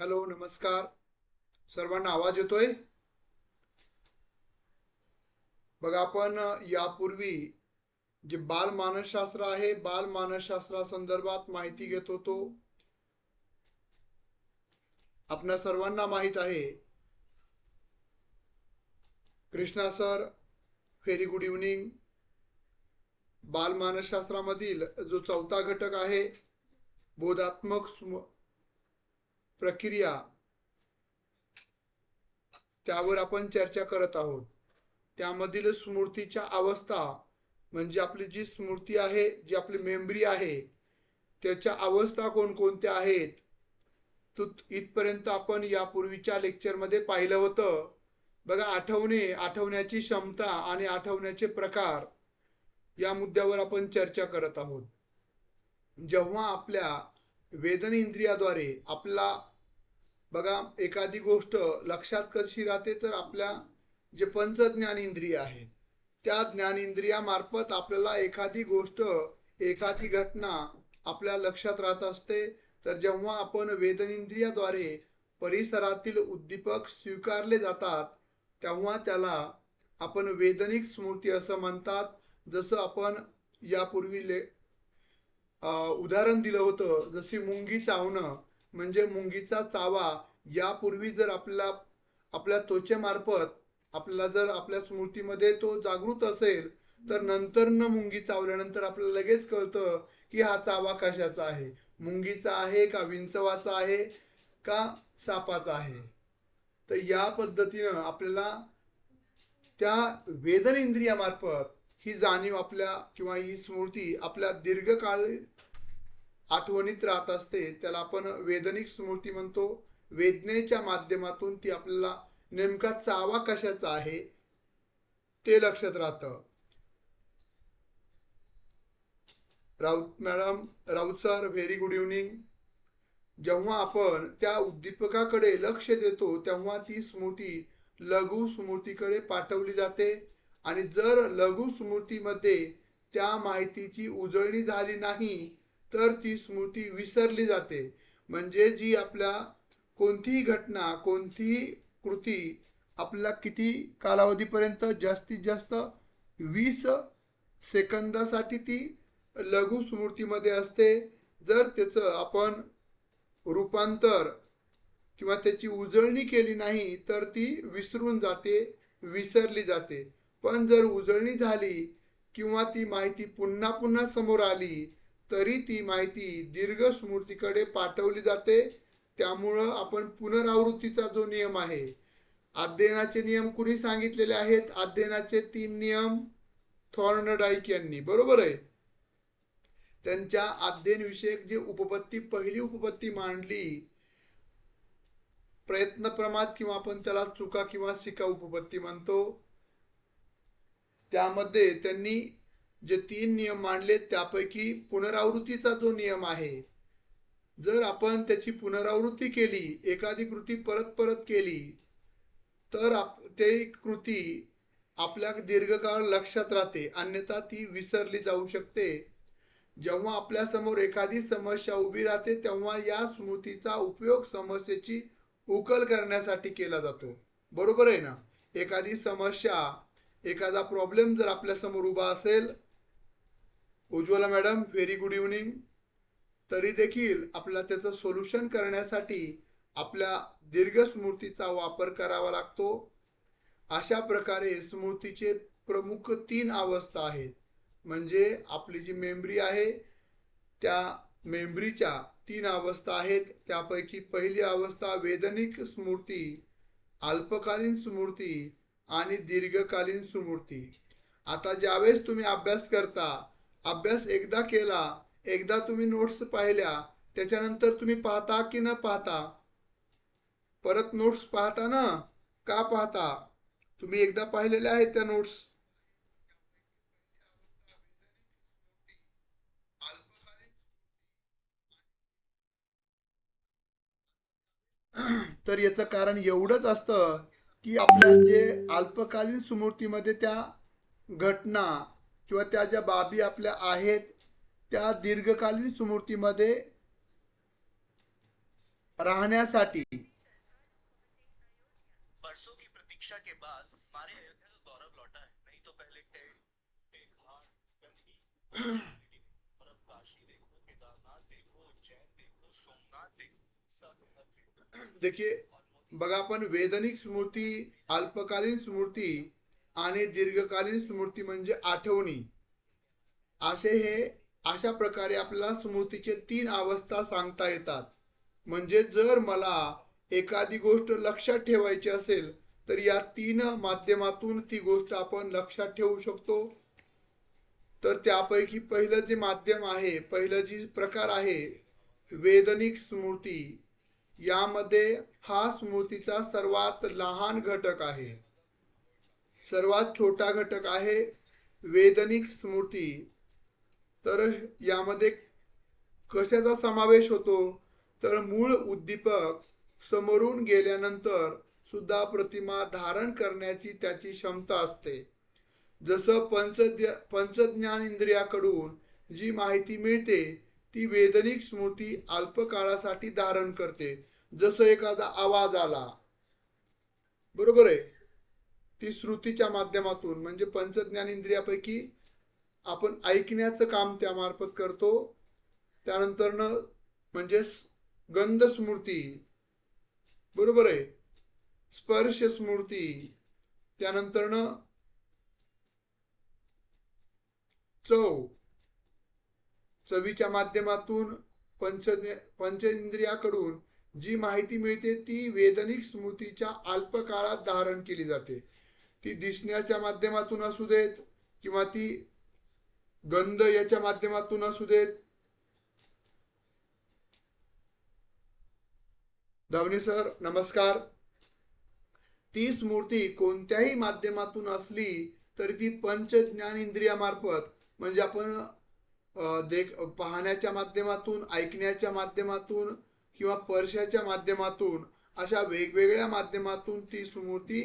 Hello नमस्कार. सर्वांना आवाज येतोय? बघा आपण यापूर्वी जे बाल मानसशास्त्र आहे बाल मानसशास्त्रा संदर्भात माहिती घेत होतो. आपल्या सर्वांना माहीत आहे. Krishna sir very good evening बाल मानसशास्त्रामधील जो चौथा घटक आहे बोधात्मक स्म- प्रक्रिया. त्यावर आपण चर्चा करत आहोत. त्यामधील स्मृतीच्या अवस्था म्हणजे आपली जी स्मृती आहे जी आपली मेमरी आहे त्याच्या अवस्था कोणकोणत्या आहेत? तो इथपर्यंत आपण यापूर्वीच्या लेक्चरमध्ये पाहिलं होतं. बघा आठवणे आठवण्याची क्षमता आणि आठवण्याचे प्रकार या मुद्द्यावर आपण चर्चा करत आहोत. जेव्हा आपल्या वेदन इंद्रियाद्वारे आपला बघा एखादी गोष्ट लक्षात कशी राहते तर आपल्या जे पंच ज्ञानेंद्रिय आहेत त्या ज्ञानेंद्रियामार्फत आपल्याला एखादी गोष्ट एखादी घटना आपल्या लक्षात राहत असते. तर जेव्हा आपण वेदनेंद्रियाद्वारे परिसरातील उद्दीपक स्वीकारले जातात तेव्हा त्याला आपण वेदनिक स्मृती असं म्हणतात. जसं आपण यापूर्वी ले उदाहरण दिलं होतं जशी मुंगी चावणं. म्हणजे मुंगीचा चावा यापूर्वी जर आपल्याला आपल्या त्वचेमार्फत आपल्याला जर आपल्या स्मृतीमध्ये तो जागृत असेल तर नंतर न मुंगी चावल्यानंतर आपल्याला लगेच कळतं की हा चावा कशाचा आहे. मुंगीचा आहे का विंचवाचा आहे का सापाचा आहे? तर या पद्धतीनं आपल्याला त्या वेदन इंद्रियामार्फत ही जाणीव आपल्या किंवा ही स्मृती आपल्या दीर्घकाळ आठवणीत राहत असते त्याला आपण वेदनिक स्मृती म्हणतो. वेदनेच्या माध्यमातून ती आपल्याला नेमका चावा कशाचा आहे ते लक्षात राहतं. Raut madam Raut sir very good evening जेव्हा आपण त्या उद्दीपकाकडे लक्ष देतो तेव्हा ती स्मृती लघु स्मृतीकडे पाठवली जाते. आणि जर लघु स्मृतीमध्ये त्या माहितीची उजळणी झाली नाही तर ती स्मृती विसरली जाते. म्हणजे जी आपल्या कोणतीही घटना कोणतीही कृती आपल्याला किती कालावधीपर्यंत जास्तीत जास्त वीस सेकंदासाठी ती लघु स्मृतीमध्ये असते. जर त्याचं आपण रूपांतर किंवा त्याची उजळणी केली नाही तर ती विसरून जाते विसरली जाते. पण जर उजळणी झाली किंवा ती माहिती पुन्हा पुन्हा समोर आली तरी ती माहिती दीर्घ स्मृतीकडे पाठवली जाते. त्यामुळं आपण पुनरावृत्तीचा जो नियम आहे अध्ययनाचे नियम कुणी सांगितलेले आहेत? अध्ययनाचे तीन नियम थॉर्नडाईक यांनी बरोबर आहे? त्यांच्या अध्ययन विषयक जे उपपत्ती पहिली उपपत्ती मांडली प्रयत्न प्रमाद किंवा आपण त्याला चुका किंवा शिका उपपत्ती म्हणतो. त्यामध्ये त्यांनी जे तीन नियम मांडले त्यापैकी पुनरावृत्तीचा जो नियम आहे जर आपण त्याची पुनरावृत्ती केली एखादी कृती परत परत केली तर आप ते कृती आपल्या दीर्घकाळ लक्षात राहते अन्यथा ती विसरली जाऊ शकते. जेव्हा आपल्यासमोर एखादी समस्या उभी राहते तेव्हा या स्मृतीचा उपयोग समस्येची उकल करण्यासाठी केला जातो. बरोबर आहे ना? एखादी समस्या एखादा प्रॉब्लेम जर आपल्यासमोर उभा असेल Ujjwala madam very good evening तरी देखील आपल्याला त्याचं सोल्युशन करण्यासाठी आपल्या दीर्घ स्मृतीचा वापर करावा लागतो. अशा प्रकारे स्मृतीचे प्रमुख तीन अवस्था आहेत. म्हणजे आपली जी मेमरी आहे त्या मेमरीच्या तीन अवस्था आहेत. त्यापैकी पहिली अवस्था वेदनिक स्मृती अल्पकालीन स्मृती आणि दीर्घकालीन स्मृती. आता ज्यावेळेस तुम्ही अभ्यास करता अभ्यास एकदा केला एकदा तुम्ही नोट्स पाहिल्या त्याच्यानंतर तुम्ही पाहता की न पाहता? परत नोट्स पाहता ना का पाहता? तुम्ही एकदा पाहिलेल्या आहेत त्या नोट्स तर याचं कारण एवढंच असतं की आपल्या जे अल्पकालीन स्मृतीमध्ये त्या घटना किंवा त्या ज्या बाबी आपल्या आहेत त्या दीर्घकालीन स्मृतीमध्ये राहण्यासाठी. देखिए बघा आपण वेदनिक स्मृती अल्पकालीन स्मृती आणि दीर्घकालीन स्मृती म्हणजे आठवणी. असे हे अशा प्रकारे आपल्याला स्मृतीचे तीन अवस्था सांगता येतात. म्हणजे जर मला एखादी गोष्ट लक्षात ठेवायची असेल तर या तीन माध्यमातून ती गोष्ट आपण लक्षात ठेवू शकतो. तर त्यापैकी पहिलं जे माध्यम आहे पहिलं जी प्रकार आहे वेदनिक स्मृती यामध्ये हा स्मृतीचा सर्वात लहान घटक आहे. सर्वात छोटा घटक आहे वेदनिक स्मृती. तर यामध्ये कशाचा समावेश होतो? तर मूळ उद्दीपक समोरून गेल्यानंतर सुद्धा प्रतिमा धारण करण्याची त्याची क्षमता असते. जसं पंच पंचज्ञान इंद्रियाकडून जी माहिती मिळते ती वेदनिक स्मृती अल्पकाळासाठी धारण करते. जसं एखादा आवाज आला. बरोबर आहे? ती श्रुतीच्या माध्यमातून म्हणजे पंचज्ञान इंद्रियापैकी आपण ऐकण्याचं काम त्यामार्फत करतो. त्यानंतरनं म्हणजे गंध स्मृती बरोबर आहे? स्पर्श स्मृती त्यानंतरनं चव. चवीच्या माध्यमातून पंच पंचेंद्रियाकडून जी माहिती मिळते ती वेदनिक स्मृतीच्या अल्पकाळात धारण केली जाते. ती दिसण्याच्या माध्यमातून असू देत किंवा ती गंध याच्या माध्यमातून असू देत. धावणे सर नमस्कार. ती मूर्ती कोणत्याही माध्यमातून असली तरी ती पंच ज्ञानेंद्रियामार्फत म्हणजे आपण देख पाहण्याच्या माध्यमातून ऐकण्याच्या माध्यमातून किंवा स्पर्शाच्या माध्यमातून अशा वेगवेगळ्या माध्यमातून ती स्मूर्ती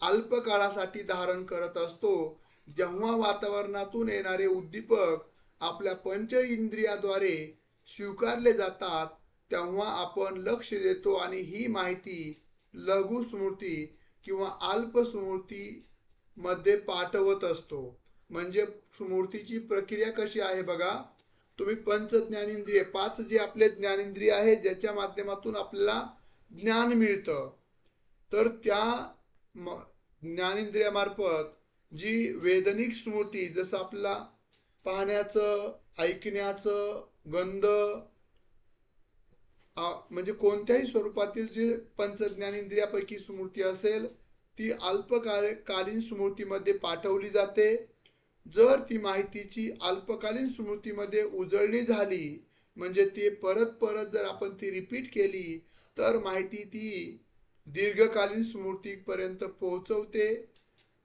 अल्प काळासाठी धारण करत असतो. जेव्हा वातावरणातून येणारे उद्दीपक आपल्या पंच इंद्रियाद्वारे स्वीकारले जातात तेव्हा आपण लक्ष देतो आणि ही माहिती लघु स्मृती किंवा अल्प स्मृतीमध्ये पाठवत असतो. म्हणजे स्मृतीची प्रक्रिया कशी आहे बघा. तुम्ही पंच ज्ञानेंद्रिय पाच जे आपले ज्ञानेंद्रिय आहे ज्याच्या माध्यमातून आपल्याला ज्ञान मिळतं. तर त्या ज्ञानेंद्रियामार्फत जी वेदनिक स्मृती जसं आपला पाहण्याचं ऐकण्याचं गंध म्हणजे कोणत्याही स्वरूपातील जी पंचज्ञानेंद्रियापैकी स्मृती असेल ती अल्पकाळ कालीन स्मृतीमध्ये पाठवली जाते. जर ती माहितीची अल्पकालीन स्मृतीमध्ये उजळणी झाली म्हणजे ती परत परत जर आपण ती रिपीट केली तर माहिती ती दीर्घकालीन स्मृतीपर्यंत पोहोचवते.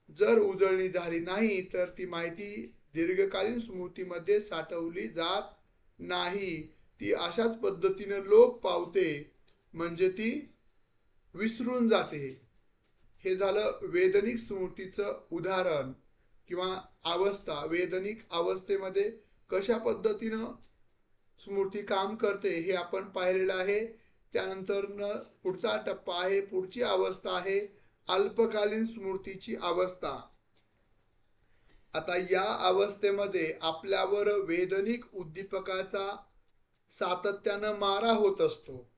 जर उजळणी झाली नाही तर ती माहिती दीर्घकालीन स्मृतीमध्ये साठवली जात नाही. ती अशाच पद्धतीने लोप पावते म्हणजे ती विसरून जाते. हे झालं वेदनिक स्मृतीचं उदाहरण किंवा अवस्था. वेदनिक अवस्थेमध्ये कशा पद्धतीनं स्मृती काम करते हे आपण पाहिलेलं आहे. त्यानंतर पुढचा टप्पा आहे पुढची अवस्था आहे अल्पकालीन स्मृतीची अवस्था. आता या अवस्थेमध्ये आपल्यावर वेदनिक उद्दीपकाचा सातत्यानं मारा होत असतो.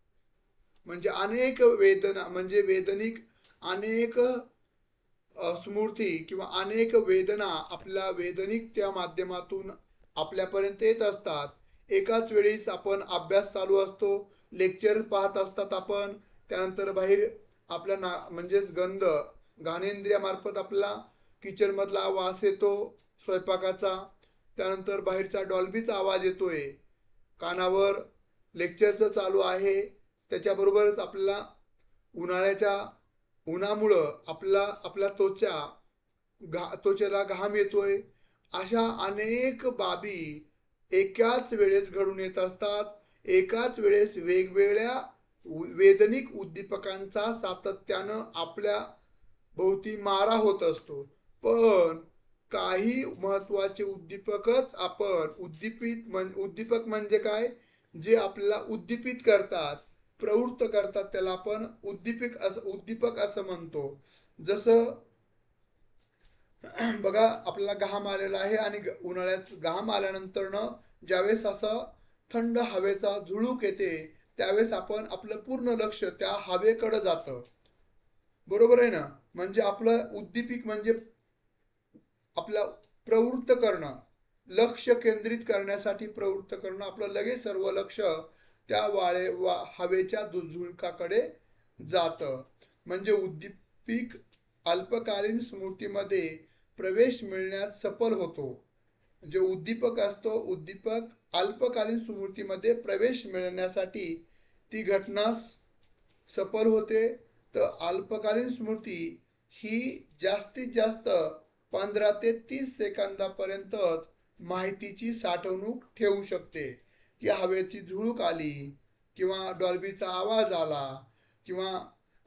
म्हणजे अनेक वेदना म्हणजे वेदनिक अनेक स्मृती किंवा अनेक वेदना आपल्या वेदनिक त्या माध्यमातून आपल्यापर्यंत येत असतात. एकाच वेळीच आपण अभ्यास चालू असतो लेक्चर पाहत असतात आपण त्यानंतर बाहेर आपल्या ना म्हणजेच गंध घाणेंद्रियामार्फत आपला किचनमधला वास येतो स्वयंपाकाचा. त्यानंतर बाहेरचा डॉल्बीचा आवाज येतोय. कानावर लेक्चरचं चालू आहे. त्याच्याबरोबरच आपल्याला उन्हाळ्याच्या उन्हामुळं आपला आपल्या त्वचा घा त्वचेला घाम येतोय. अशा अनेक बाबी एकाच वेळेस घडून येत असतात. एकाच वेळेस वेगवेगळ्या वेदनिक उद्दीपकांचा सातत्यानं आपल्या भोवती मारा होत असतो. पण काही महत्त्वाचे उद्दीपकच आपण उद्दीपित म्हण उद्दीपक म्हणजे काय? जे आपल्याला उद्दीपित करतात प्रवृत्त करतात त्याला आपण उद्दीपक असं उद्दीपक असं म्हणतो. जसं बघा आपल्याला घाम आलेला आहे आणि उन्हाळ्यात घाम आल्यानंतरनं ज्यावेळेस असं थंड हवेचा झुळूक येते त्यावेळेस आपण आपलं पूर्ण लक्ष त्या हवेकडे जातं. बरोबर आहे ना? म्हणजे आपलं उद्दीपिक म्हणजे आपला प्रवृत्त करणं. लक्ष केंद्रित करण्यासाठी प्रवृत्त करणं. आपलं लगेच सर्व लक्ष त्या वाळे वा हवेच्या झुळकाकडे जातं. म्हणजे उद्दीपिक अल्पकालीन स्मृतीमध्ये प्रवेश मिळण्यात सफल होतो. जो उद्दीपक असतो उद्दीपक अल्पकालीन स्मृतीमध्ये प्रवेश मिळण्यासाठी ती घटना सफल होते. तर अल्पकालीन स्मृती ही जास्तीत जास्त पंधरा ते तीस सेकंदापर्यंतच माहितीची साठवणूक ठेवू शकते. की हवेची झुळूक आली किंवा डॉल्बीचा आवाज आला किंवा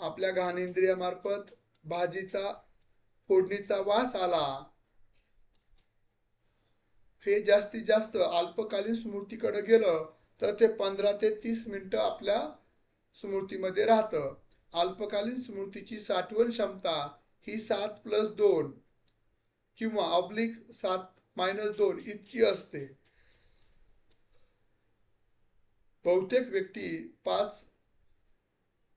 आपल्या घाणेंद्रियामार्फत भाजीचा फोडणीचा वास आला. हे जास्तीत जास्त अल्पकालीन स्मृतीकडे गेलं तर ते पंधरा ते तीस मिनिटं आपल्या स्मृतीमध्ये राहतं. अल्पकालीन स्मृतीची साठवण क्षमता ही सात प्लस दोन किंवा ऑब्लिक सात मायनस दोन इतकी असते. बहुतेक व्यक्ती पाच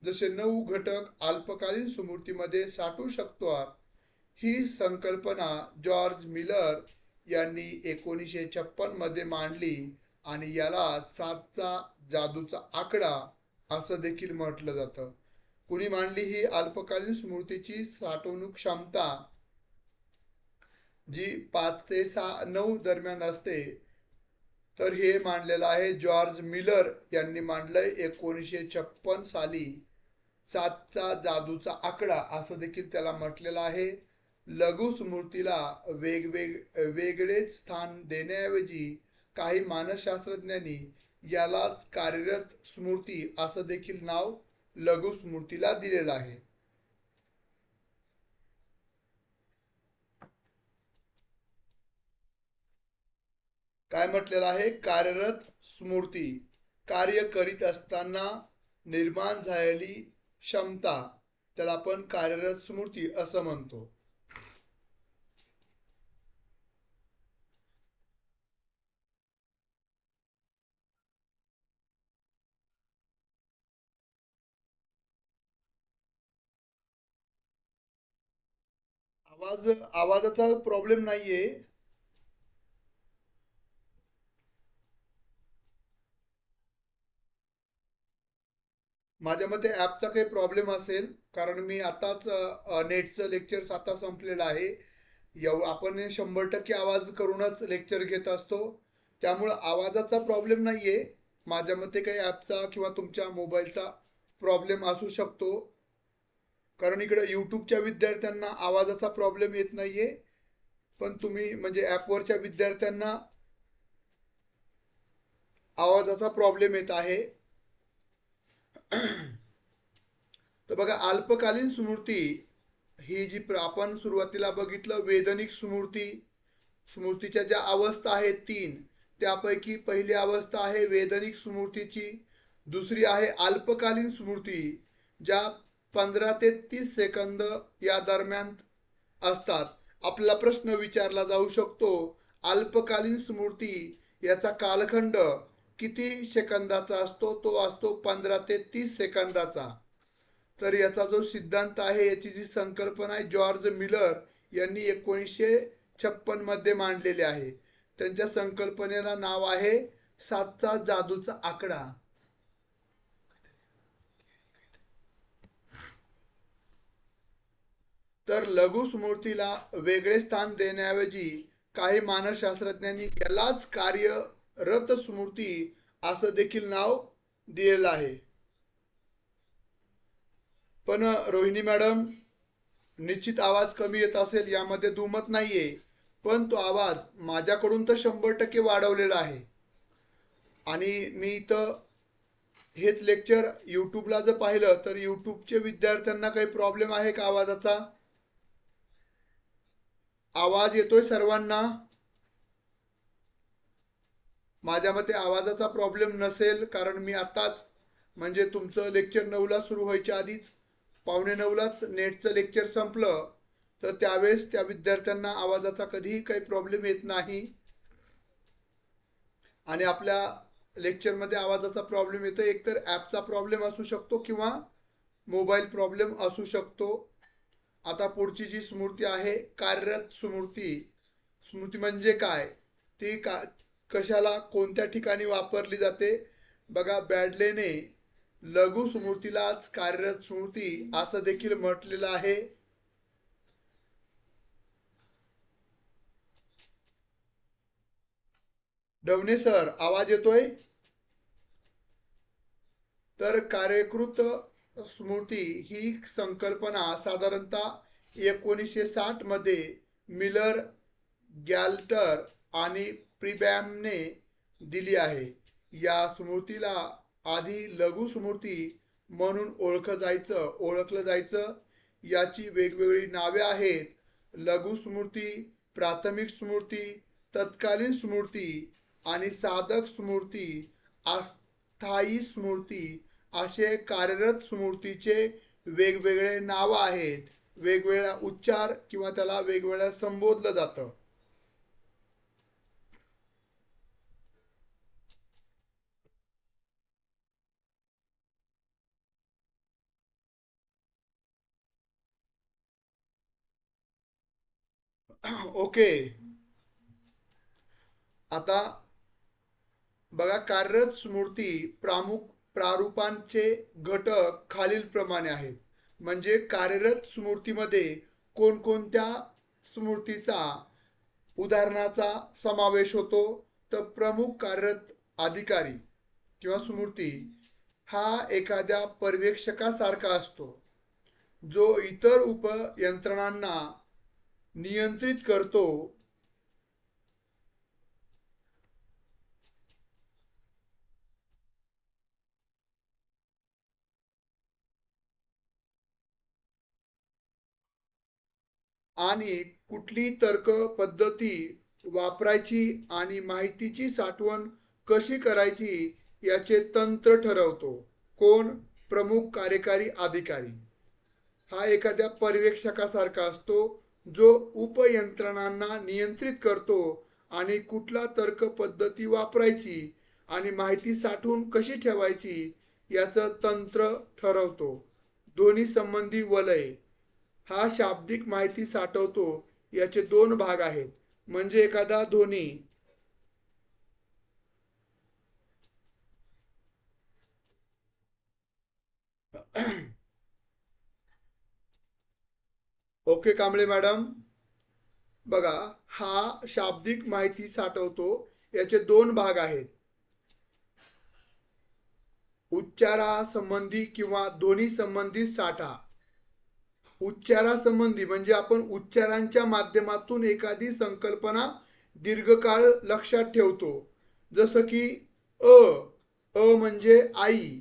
जसे नऊ घटक अल्पकालीन स्मृतीमध्ये साठवू शकतो ही संकल्पना जॉर्ज मिलर यांनी एकोणीसशे छप्पनमध्ये मांडली आणि याला सातचा जादूचा आकडा असं देखील म्हटलं जातं. कुणी मांडली ही अल्पकालीन स्मृतीची साठवणूक क्षमता? जी पाच ते सहा नऊ दरम्यान असते तर हे मांडलेलं आहे जॉर्ज मिलर यांनी मांडलंय एकोणीसशे छप्पन साली सातचा जादूचा आकडा असं देखील त्याला म्हटलेलं आहे. लघु स्मृतीला वेगवेग वेगळेच स्थान देण्याऐवजी काही मानसशास्त्रज्ञांनी यालाच कार्यरत स्मृती असं देखील नाव लघु स्मृतीला दिलेलं आहे. काय म्हटलेलं आहे? कार्यरत स्मृती. कार्य करीत असताना निर्माण झालेली क्षमता. त्याला आपण कार्यरत स्मृती असं म्हणतो. आवाज आवाजाचा प्रॉब्लेम नाहीये. माझ्या मते ॲपचा काही प्रॉब्लेम असेल कारण मी आताच नेटचं लेक्चर आता संपलेलं आहे. एव आपण शंभर टक्के आवाज करूनच लेक्चर घेत असतो. त्यामुळं आवाजाचा प्रॉब्लेम नाही आहे माझ्या मते काही ॲपचा किंवा तुमच्या मोबाईलचा प्रॉब्लेम असू शकतो. कारण इकडे यूट्यूबच्या विद्यार्थ्यांना आवाजाचा प्रॉब्लेम येत नाही आहे पण तुम्ही म्हणजे ॲपवरच्या विद्यार्थ्यांना आवाजाचा प्रॉब्लेम येत आहे. तर बघा अल्पकालीन स्मृती ही जी आपण सुरुवातीला बघितलं वेदनिक स्मृती स्मृतीच्या ज्या अवस्था आहेत तीन त्यापैकी पहिली अवस्था आहे वेदनिक स्मृतीची. दुसरी आहे अल्पकालीन स्मृती ज्या पंधरा ते तीस सेकंद या दरम्यान असतात. आपला प्रश्न विचारला जाऊ शकतो अल्पकालीन स्मृती याचा कालखंड किती सेकंदाचा असतो? तो असतो पंधरा ते तीस सेकंदाचा. तर याचा जो सिद्धांत आहे याची जी संकल्पना आहे जॉर्ज मिलर यांनी एकोणीसशे छप्पनमध्ये मांडलेली आहे. त्यांच्या संकल्पनेला नाव आहे सातचा जादूचा आकडा. तर लघु स्मृतीला वेगळे स्थान देण्याऐवजी काही मानसशास्त्रज्ञांनी यालाच कार्यरत स्मृती असं देखील नाव दिलेलं आहे. पण रोहिणी मॅडम निश्चित आवाज कमी येत असेल यामध्ये दुमत नाहीये पण तो आवाज माझ्याकडून तर शंभर टक्के वाढवलेला आहे. आणि मी इथं हेच लेक्चर यूट्यूबला जर पाहिलं तर यूट्यूबचे विद्यार्थ्यांना काही प्रॉब्लेम आहे का आवाजाचा? आवाज येतोय सर्वांना? माझ्या मते आवाजाचा प्रॉब्लेम नसेल कारण मी आताच म्हणजे तुमचं लेक्चर नऊला सुरू व्हायच्या आधीच पावणे नऊलाच नेटचं लेक्चर संपलं तर त्यावेळेस त्या विद्यार्थ्यांना आवाजाचा कधीही काही प्रॉब्लेम येत नाही. आणि आपल्या लेक्चरमध्ये आवाजाचा प्रॉब्लेम येतो एकतर ॲपचा प्रॉब्लेम असू शकतो किंवा मोबाईल प्रॉब्लेम असू शकतो. आता पुढची जी स्मृती आहे कार्यरत स्मृती स्मृती म्हणजे काय? ती का कशाला कोणत्या ठिकाणी वापरली जाते? बघा बॅडलेने लघु स्मृतीलाच कार्यरत स्मृती असं देखील म्हटलेलं आहे. डवणे सर आवाज येतोय? तर कार्यकृत स्मृती ही संकल्पना साधारणतः एकोणीसशे साठमध्ये मिलर गॅल्टर आणि प्रिबॅमने दिली आहे. या स्मृतीला आधी लघु स्मृती म्हणून ओळखलं जायचं ओळखलं जायचं. याची वेगवेगळी नावे आहेत. लघु स्मृती प्राथमिक स्मृती तत्कालीन स्मृती आणि साधक स्मृती अस्थायी स्मृती असे कार्यरत स्मृतीचे वेगवेगळे नाव आहेत. वेगवेगळ्या उच्चार किंवा त्याला वेगवेगळ्या संबोधलं जातं. ओके. आता बघा कार्यरत स्मृती प्रामुख प्रारूपांचे घटक खालीलप्रमाणे आहेत. म्हणजे कार्यरत स्मृतीमध्ये कोणकोणत्या स्मृतीचा उदाहरणाचा समावेश होतो? तर प्रमुख कार्यरत अधिकारी किंवा स्मृती हा एखाद्या पर्यवेक्षकासारखा असतो जो इतर उपयंत्रणांना नियंत्रित करतो आणि कुठली तर्क पद्धती वापरायची आणि माहितीची साठवण कशी करायची याचे तंत्र ठरवतो. कोण? प्रमुख कार्यकारी अधिकारी. हा एखाद्या पर्यवेक्षकासारखा असतो जो उपयंत्रणांना नियंत्रित करतो आणि कुठला तर्क पद्धती वापरायची आणि माहिती साठवून कशी ठेवायची याचं तंत्र ठरवतो. दोन्ही संबंधी वलय हा शाब्दिक माहिती साठवतो याचे दोन भाग आहेत. म्हणजे एखादा ध्वनी. Okay Kamble madam. बघा हा शाब्दिक माहिती साठवतो याचे दोन भाग आहेत. उच्चारा संबंधी किंवा ध्वनी संबंधित साठा. उच्चारासंबंधी म्हणजे आपण उच्चारांच्या माध्यमातून एखादी संकल्पना दीर्घकाळ लक्षात ठेवतो. जसं की अ अ म्हणजे आई.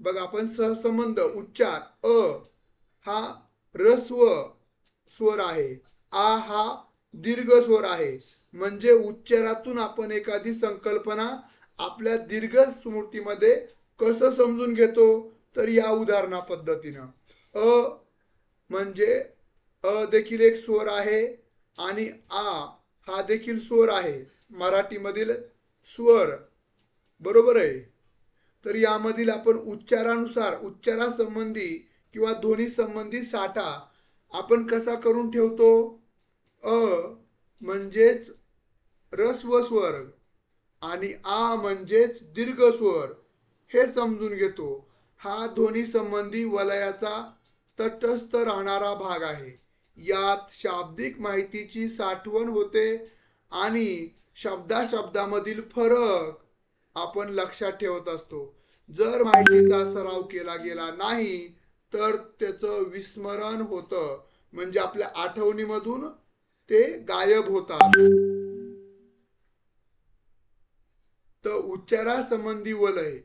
बघा आपण सहसंबंध उच्चार अ हा रस्व स्वर आहे. आ हा दीर्घ स्वर आहे. म्हणजे उच्चारातून आपण एखादी संकल्पना आपल्या दीर्घ स्मृतीमध्ये कसं समजून घेतो? तर या उदाहरणा पद्धतीनं अ म्हणजे अ देखील एक स्वर आहे आणि आ हा देखील स्वर आहे. मराठीमधील स्वर. बरोबर आहे? तर यामधील आपण उच्चारानुसार उच्चारासंबंधी किंवा ध्वनी संबंधी साठा आपण कसा करून ठेवतो? अ म्हणजेच रस्व स्वर आणि आ म्हणजेच दीर्घ स्वर. हे समजून घेतो. हा ध्वनी संबंधी वलयाचा तटस्थ राहणारा भाग आहे. यात शाब्दिक माहितीची साठवण होते आणि शब्दाशब्दामधील फरक आपण लक्षात ठेवत असतो. जर माहितीचा सराव केला गेला नाही तर त्याचं विस्मरण होतं. म्हणजे आपल्या आठवणीमधून ते गायब होतात. तर उच्चारासंबंधी वलय.